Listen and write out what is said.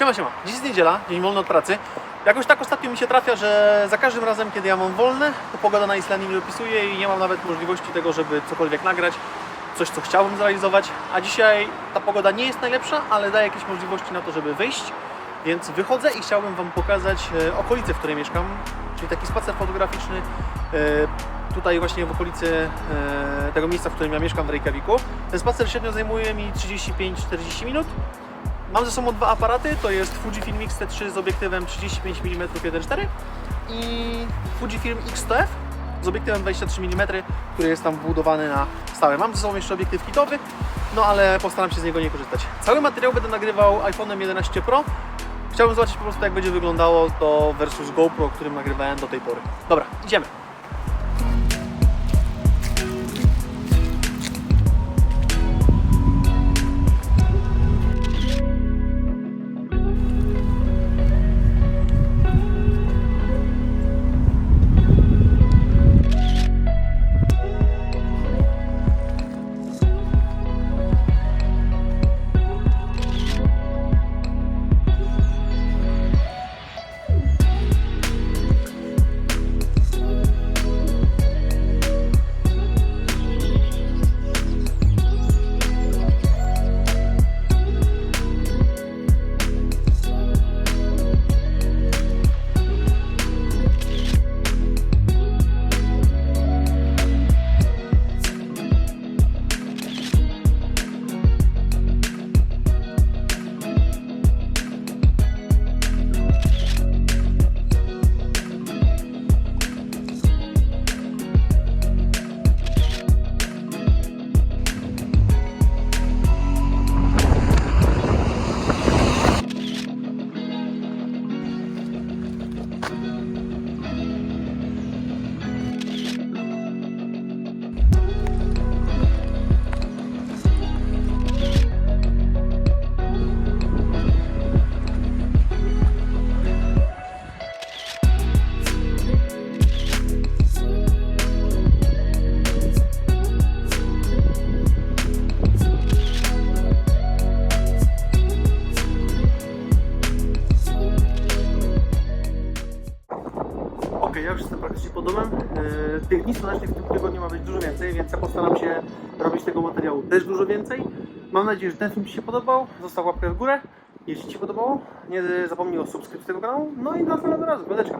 Siema, siema. Dziś jest niedziela, dzień wolny od pracy. Jakoś tak ostatnio mi się trafia, że za każdym razem, kiedy ja mam wolne, to pogoda na Islandii nie dopisuje i nie mam nawet możliwości tego, żeby cokolwiek nagrać, coś, co chciałbym zrealizować. A dzisiaj ta pogoda nie jest najlepsza, ale daje jakieś możliwości na to, żeby wyjść. Więc wychodzę i chciałbym Wam pokazać e, okolice, w której mieszkam, czyli taki spacer fotograficzny e, tutaj właśnie w okolicy e, tego miejsca, w którym ja mieszkam w Reykjaviku. Ten spacer średnio zajmuje mi 35-40 minut. Mam ze sobą dwa aparaty, to jest Fujifilm X-T3 z obiektywem 35 mm 1.4 i Fujifilm X100F z obiektywem 23 mm, który jest tam wbudowany na stałe. Mam ze sobą jeszcze obiektyw kitowy, no ale postaram się z niego nie korzystać. Cały materiał będę nagrywał iPhone'em 11 Pro. Chciałbym zobaczyć po prostu jak będzie wyglądało to versus GoPro, którym nagrywałem do tej pory. Dobra, idziemy. Okej, ja już jestem praktycznie pod domem. Yy, Tych dni słonecznych w tym tygodniu ma być dużo więcej, więc ja postaram się robić tego materiału też dużo więcej. Mam nadzieję, że ten film Ci się podobał. Zostaw łapkę w górę, jeśli Ci się podobało. Nie zapomnij o subskrypcji tego kanału. No i do następnego razu. Piąteczka.